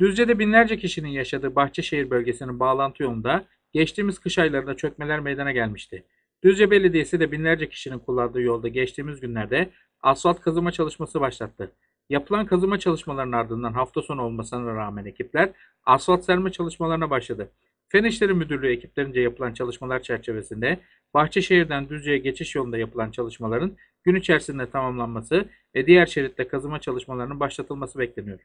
Düzce'de binlerce kişinin yaşadığı Bahçeşehir bölgesinin bağlantı yolunda geçtiğimiz kış aylarında çökmeler meydana gelmişti. Düzce Belediyesi de binlerce kişinin kullandığı yolda geçtiğimiz günlerde asfalt kazıma çalışması başlattı. Yapılan kazıma çalışmalarının ardından hafta sonu olmasına rağmen ekipler asfalt serme çalışmalarına başladı. Fen İşleri Müdürlüğü ekiplerince yapılan çalışmalar çerçevesinde Bahçeşehir'den Düzce'ye geçiş yolunda yapılan çalışmaların gün içerisinde tamamlanması ve diğer şeritte kazıma çalışmalarının başlatılması bekleniyor.